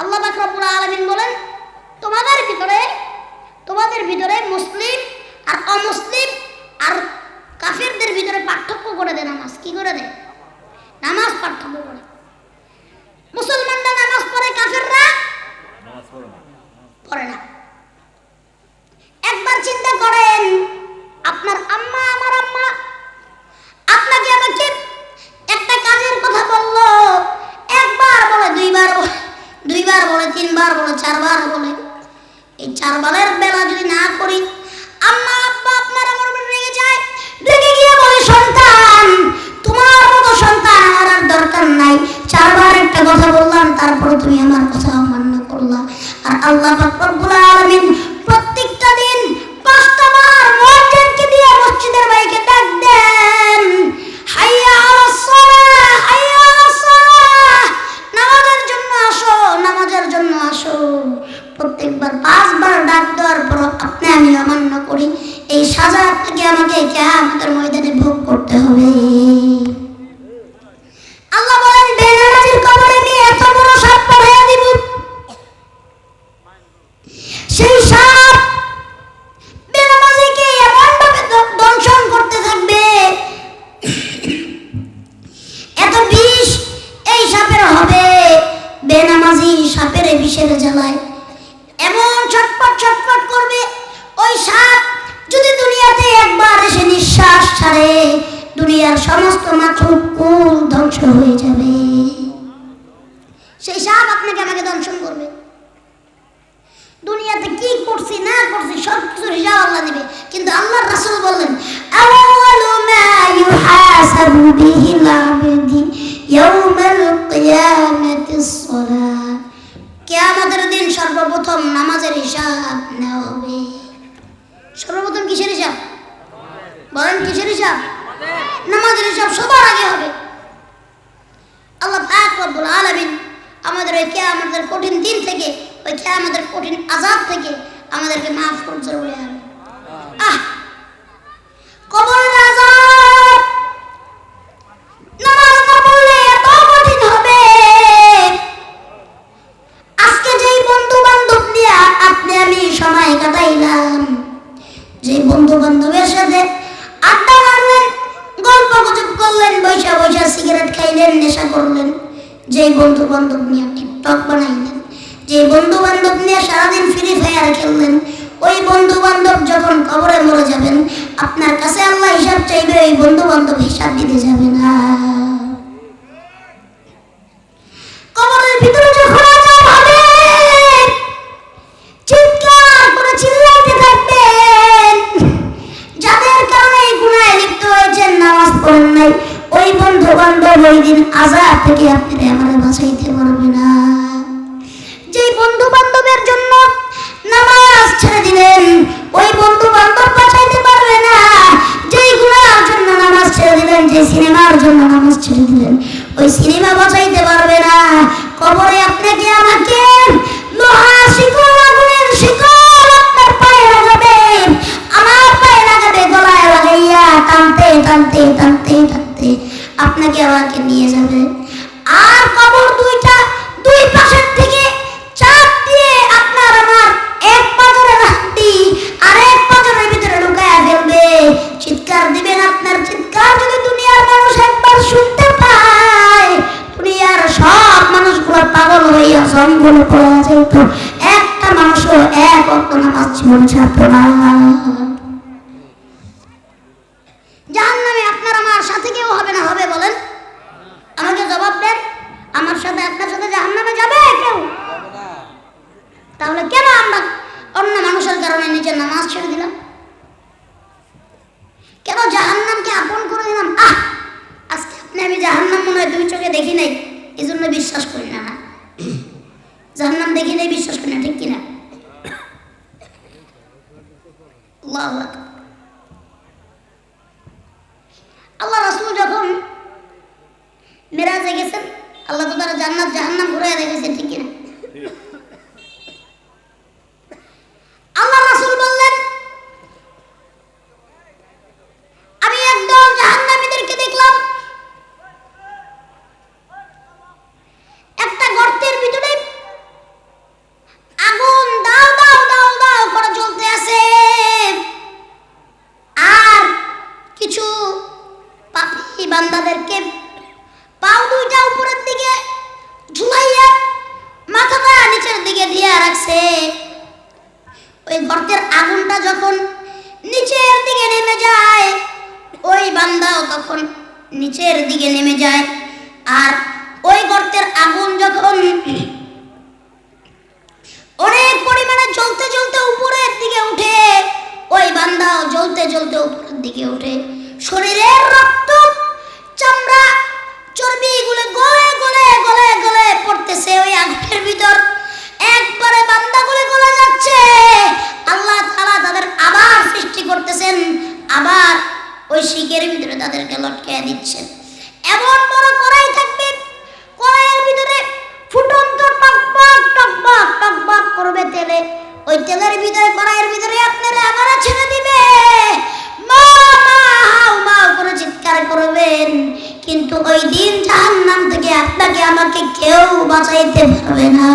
আল্লাহ বাকরবুল আলমিন বলেন তোমাদের ভিতরে তোমাদের ভিতরে মুসলিম আর অমুসলিম আর কাফিরদের ভিতরে পার্থক্য করে দেয় নামাজ। কি করে দেয়? নামাজ পার্থক্য করে। মুসলমানরা নামাজ পড়ে কাফেররা পড়ে না। একবার চিন্তা করেন আপনার আম্মা আমার আম্মা আপনাকে আমাকে একটা কাজের কথা বলল একবার বলে দুইবার বলে। দুইবার বলে, তিনবার বলে, চারবার বলে। এই চারবারের বেলা যদি না করি, আম্মা, আব্বা, আপনার আমার উপরে রেগে যায়। রেগে গিয়ে বলে, সন্তান, তোমার মতো সন্তান আমার আর দরকার নাই। চারবার একটা কথা বললাম, তারপরে তুমি আমার কথা অমান্য করলাম আর আল্লাহ রব্বুল আলামিন আপনাকে আমাকে কেয়ামতের ময়দানে ভোগ করতে হবে। ছাড়ে দুনিয়ার সমস্ত মাথুর কুল ধ্বংস হয়ে যাবে। সেই সাপ আপনাকে আমাকে দংশন করবে। দুনিয়াতে কি করছি, না করছি সব কিছু হিসাব আল্লাহ দিবে। কিন্তু আল্লাহ রাসূল বললেন, আওয়ালু দিন সর্বপ্রথম নামাজের হিসাব নেওয়া হবে। সর্বপ্রথম কিসের হিসাব? বলেন কিসের হিসাব? নামাজের হিসাব সবার আগে হবে। আল্লাহ আলামিন আমাদের ওই কিয়ামতের কঠিন দিন থেকে, ওই কিয়ামতের কঠিন আজাদ থেকে আমাদেরকে মাফ করছে বলে আমি বৈশা বৈশা সিগারেট খাইলেন, নেশা করলেন। যে বন্ধু বান্ধব নিয়ে টিকটক বানাইলেন যে বন্ধু বান্ধব নিয়ে সারাদিন ফ্রি ফায়ার খেললেন, ওই বন্ধু বান্ধব যখন কবরে মরে যাবেন, আপনার কাছে আল্লাহ হিসাব চাইবে ওই বন্ধু বান্ধব হিসাব দিতে যাবেন ওই দিন থেকে আপনি আমার বাঁচাইতে পারবে না। যেই বন্ধু বান্ধবের জন্য নামাজ ছেড়ে দিলেন, ওই বন্ধু বান্ধব বাঁচাইতে পারবে না। যেই গুনার জন্য নামাজ ছেড়ে দিলেন যে সিনেমার জন্য নামাজ ছেড়ে দিলেন, ওই সিনেমা বাঁচাইতে পারবে না। কবরে আপনাকে, আমাকে লোহা শিকল আগুনের শিকল আপনার পায়ে লাগাবে। আমার পায়ে লাগাবে, গলায় লাগাইয়া টানতে টানতে টানতে আপনাকে আমাকে নিয়ে যাবে আর ওই গর্তের আগুনটা যখন নিচের দিকে নেমে যায়, ওই বান্দাও তখন নিচের দিকে নেমে যায়। আর ওই গর্তের আগুন যখন অনেক পরিমাণে জ্বলতে জ্বলতে উপরের দিকে উঠে, ওই বান্দাও জ্বলতে জ্বলতে উপরের দিকে উঠে। শরীরের রক্ত, চামড়া চর্বি গুলো গলে গলে গলে গলে পড়তেছে ওই আগুনের ভিতর। একবারে বান্দা গুলো যাচ্ছে। আল্লাহ তাআলা তাদের আবার সৃষ্টি করতেছেন। আবার ওই শিকের ভিতরে তাদেরকে লটকে দিচ্ছেন। এমন বড় কড়াই থাকবে, কড়াইয়ের ভিতরে ফুটন্ত টকবক টকবক টকবক করবে তেলে। ওই তেলের ভিতরে, কড়াইয়ের ভিতরে আপনারা আবার ছেড়ে দিবে। মা মা, হাউ, মাউ করে চিৎকার করবেন। কিন্তু ওই দিন জাহান্নাম থেকে আপনাকে, আমাকে কেউ বাঁচাইতে পারবে না।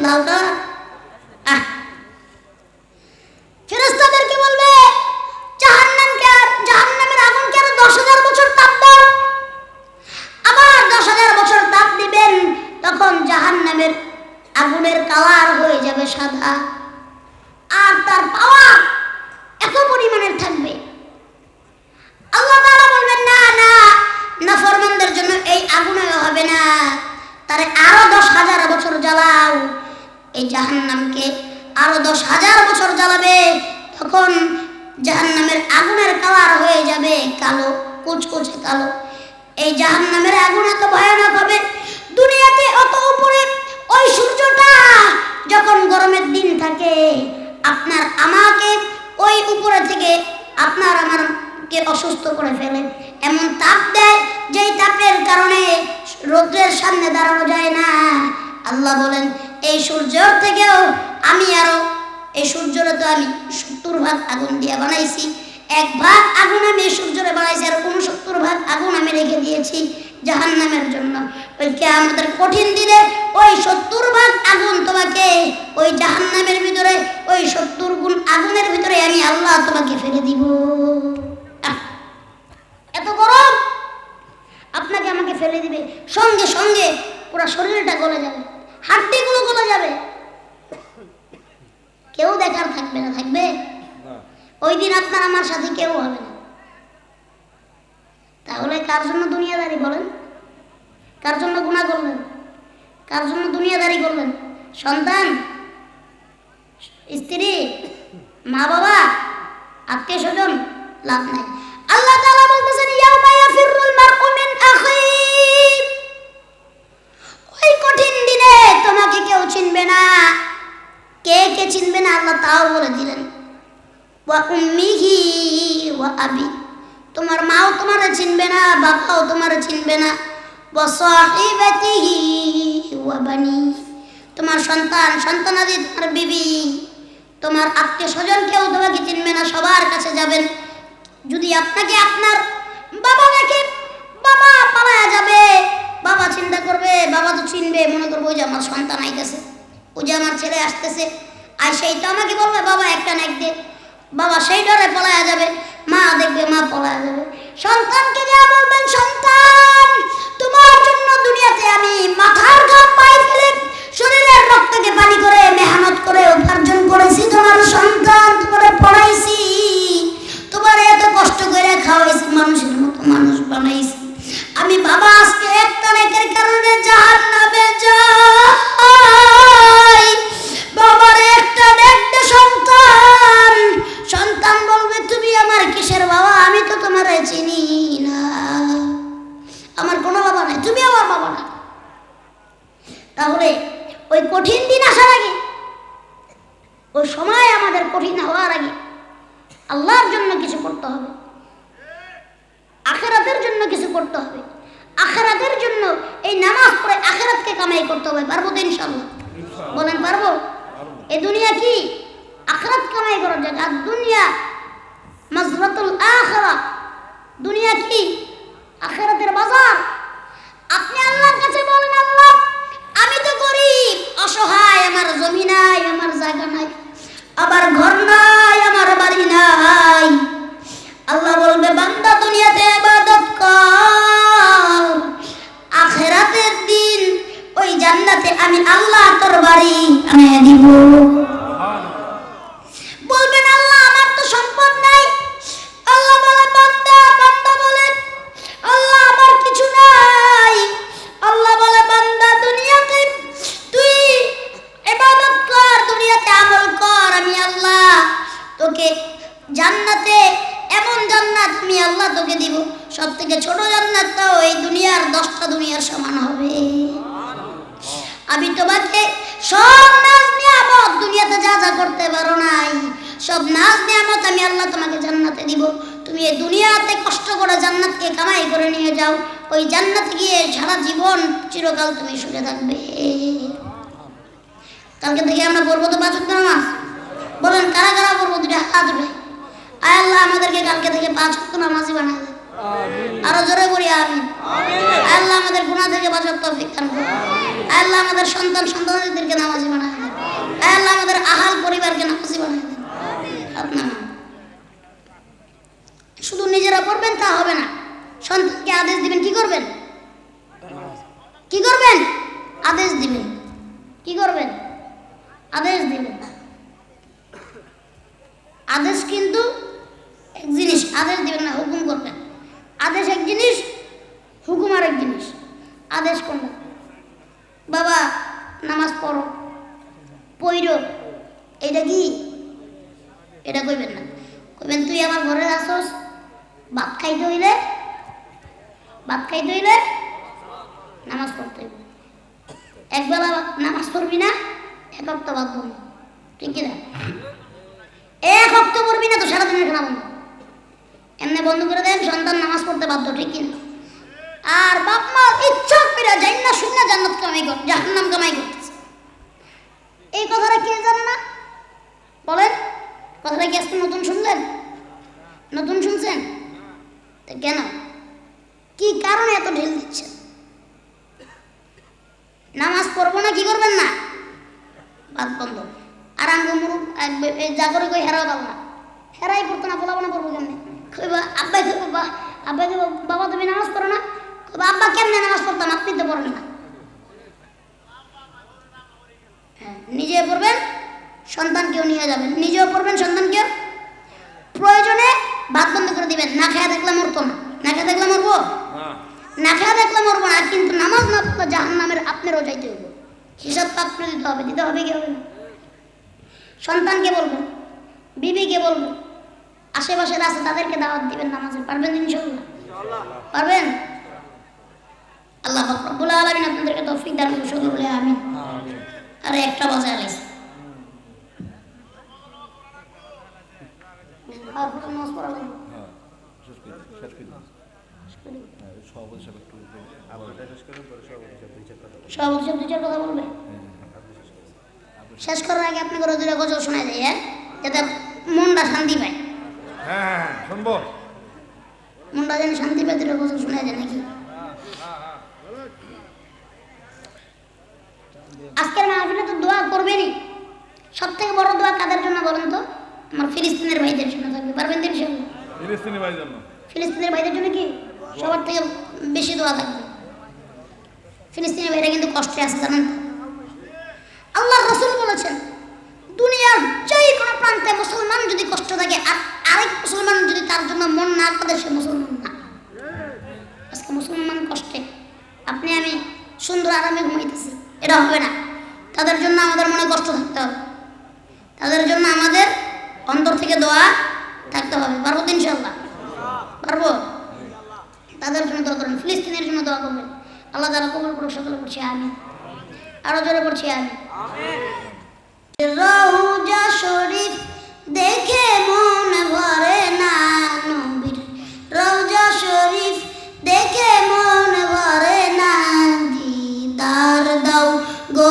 হ্যাঁ লাল জাহান্নামকে আরও দশ হাজার বছর জ্বালাবে, তখন জাহান্নামের আগুনের কালার হয়ে যাবে কালো, কুচকুচে কালো। এই জাহান্নামের আগুন এত ভয়ানক হবে, দুনিয়াতে অত উপরে ওই সূর্যটা যখন গরমের দিন থাকে, আপনার আমাকে ওই উপরে থেকে আপনার আমার কে অসুস্থ করে ফেলে। এমন তাপ দেয় যেই তাপের কারণে রোদ্রের সামনে দাঁড়ানো যায় না। আল্লাহ বলেন এই সূর্যর থেকেও আমি আরও, এই সূর্যরে তো আমি সত্তর ভাগ আগুন দিয়ে বানাইছি। এক ভাগ আগুন আমি এই সূর্যরে বানাইছি আর কোন উনসত্তর ভাগ আগুন আমি রেখে দিয়েছি জাহান্নামের জন্য। ওই আমাদের কঠিন দিনে ওই সত্তর ভাগ আগুন তোমাকে ওই জাহান্নামের ভিতরে, ওই সত্তর গুণ আগুনের ভিতরে আমি আল্লাহ তোমাকে ফেলে দিব। এত গরম! আপনাকে আমাকে ফেলে দিবে। সঙ্গে সঙ্গে পুরো শরীরটা গলে যাবে। হাড্ডিগুলো গলে যাবে। কেউ দেখার থাকবে না থাকবে? ওই দিন আপনার আমার সাথে কেউ হবে না। তাহলে কার জন্য দুনিয়াদারি বলেন? কার জন্য গুণা করলেন? কার জন্য দুনিয়াদারি করলেন? সন্তান? স্ত্রী? মা বাবা? আত্মীয় স্বজন? লাভ নাই। আল্লাহ তাআলা বলতেছেন ইয়াউমা ইয়াফিরুল মারউ মিন ওই কঠিন দিনে তোমাকে কেউ চিনবে না। কে কে চিনবে না আল্লাহ তাও বলে দিলেন। আবি। তোমার মাও তোমারে চিনবে না, বাবাও তোমারে চিনবে না। তোমার সন্তান, সন্তানাদি তোমার বিবি। তোমার আত্মীয় স্বজন কেউ তোমাকে চিনবে না, সবার কাছে যাবেন। যদি আপনাকে আপনার বাবা দেখে বাবা পালায়া যাবে বাবা চিন্তা করবে, বাবা তো চিনবে, মনে করব ওই যে আমার সন্তান আইতেছে। ওই যে আমার ছেলে আসতেছে। আর সেই তো আমাকে বলবে, বাবা, একটা নাক দে। বাবা সেই ডরে পলায়া যাবে, মা দেখবে, মা পলায়া যাবে। সন্তানকে যা বলবেন আমার কোনো বাবা নাই তুমি আমার বাবা না। তাহলে ওই কঠিন দিন আসার আগে ওই সময় আমাদের কঠিন হওয়ার আগে আল্লাহর জন্য কিছু করতে হবে। আখেরাতের জন্য কিছু করতে হবে। আখেরাতের জন্য এই নামাজ পড়ে আখেরাতকে কামাই করতে হবে পারব তো ইনশাল্লাহ বলেন পারব? এই দুনিয়া কি? আখরাত কামাই করার জায়গা। আর দুনিয়া মাজরাতুল আখরা। দুনিয়া কি? আখেরাতের বাজার। আপনি আল্লাহর কাছে চিরকাল তুমি সুখে থাকবে। কালকে থেকে আমরা পড়ব তো পাঁচ ওয়াক্ত নামাজ। বলেন কারা কারা পড়ব দুটা হাত উঠে? আয় আল্লাহ আমাদেরকে কালকে থেকে পাঁচ ওয়াক্ত নামাজই দেয় আরও জোরে বলি আমি আল্লাহ আমাদের গুনাহ থেকে বাঁচার তৌফিক দান করুন আল্লাহ আমাদের সন্তান সন্তানদেরকে নামাজি বানায় দেন আল্লাহ আমাদের আহাল পরিবারকে নামাজি বানায় দেন আপনার শুধু নিজেরা পড়বেন তা হবে না। সন্তানকে আদেশ দিবেন কি করবেন? কি করবেন? আদেশ দিবেন। কি করবেন? আদেশ দিবেন। আদেশ কিন্তু এক জিনিস, আদেশ দিবেন না, হুকুম করবেন। আদেশ এক জিনিস, হুকুম আর এক জিনিস। আদেশ কোনটা? বাবা, নামাজ পড়ো, পইরো। এটা কি? এটা কইবেন না। কইবেন, তুই আমার ঘরে আসস, ভাত খাইতে হইলে, ভাত খাইতে হইলে নামাজ পড়তে হইবে একবেলা নামাজ পড়বি না, এক হপ্তাহ বাদ বন্ধ ঠিক কিনা? এক হপ্তাহ পড়বি না তো সারাদিনের খানা বন্ধ। এমনি বন্ধ করে দেন, সন্তান নামাজ পড়তে বাধ্য, ঠিক কিনা? আর বাপ মা ইচ্ছা করে যাই না শূন্য জান্নাত কামাই কর, জাহান্নাম কামাই করতেছে। এই কথাটা কে জানে না? বলেন, কথাটা কি আজকে নতুন শুনলেন? নতুন শুনছেন? কেন? কি কারণে এত ঢিল দিচ্ছেন? নামাজ পড়ব না কি করবেন না? বাদ বন্ধ। আর মুরুব জাগরে কই হেরাও পাবো না। হেরাই পড়তো না বলাবো না পড়ব কেমনে? আব্বাই কইবা বা আব্বাই কইবা বাবা তুমি নামাজ পড়ো না? কইবা আব্বা কেমনে নামাজ পড়তাম? আপনি তো পড়েন না। হ্যাঁ, নিজে পড়বেন সন্তানকেও নিয়ে যাবেন। নিজেও পড়বেন সন্তানকেও প্রয়োজনে ভাত বন্ধ করে দিবেন না খেয়ে দেখলে মরতো না না খেয়ে দেখলে মরবো দেখলে মরবো না কিন্তু নামাজ না পড়লে জাহান নামের আপনারও যাইতে হইব। হিসাব পাত্র দিতে হবে দিতে হবে কি হবে না? সন্তানকে বলবেন বিবিকে বলবেন আশেপাশের আছে তাদেরকে দাওয়াত দিবেন নামাজের পারবেন ইনশাল্লাহ পারবেন? আল্লাহ রব্বুল আলামিন আপনাদেরকে তৌফিক দান করুন বলে আমিন। আরে একটা বাজে আলাইছে। আর কোনো নামাজ পড়া হ্যাঁ শেষ করে শেষ করে শেষ করুন পরে সভাপতি দুই চার কথা বলবে। শেষ করার আগে আপনি করে দুটা গজল শোনা যায় হ্যাঁ? যাতে মনটা শান্তি পায়। হ্যাঁ হ্যাঁ হ্যাঁ শুনব। মনটা যেন শান্তি পায় দুটা গজল শোনা যায় নাকি? আজকের মাহফিলে তো দোয়া করবেনই। সব থেকে বড় দোয়া কাদের জন্য বলেন তো? আমার ফিলিস্তিনের ভাইদের জন্য থাকবে। পারবেন দিন জন্য। ফিলিস্তিনের ভাইদের জন্য কি? সবার থেকে বেশি দোয়া থাকবে। ফিলিস্তিনি ভাইরা কিন্তু কষ্টে আছে, জানেন? আল্লাহ রসুল বলেছেন, দুনিয়ার যেই কোনো প্রান্তে মুসলমান যদি কষ্ট থাকে, আর আরেক মুসলমান যদি তার জন্য মন না করে, সে মুসলমান না। আজকে মুসলমান কষ্টে। আপনি আমি সুন্দর আরামে ঘুমাইতেছি, এটা হবে না। তাদের জন্য আমাদের মনে কষ্ট থাকতে হবে। তাদের জন্য আমাদের অন্তর থেকে দোয়া থাকতে হবে। পারব ইনশাল্লাহ পারব? তাদের জন্য দোয়া করবেন ফিলিস্তিনের জন্য দোয়া করবেন আল্লাহ তারা কবুল করুক, সকলে করছি আমি আরও জোরে করছি আমি রহুজা শরীফ দেখে মন ভরে না দেখে মন ভরে না, দিদার দাও গো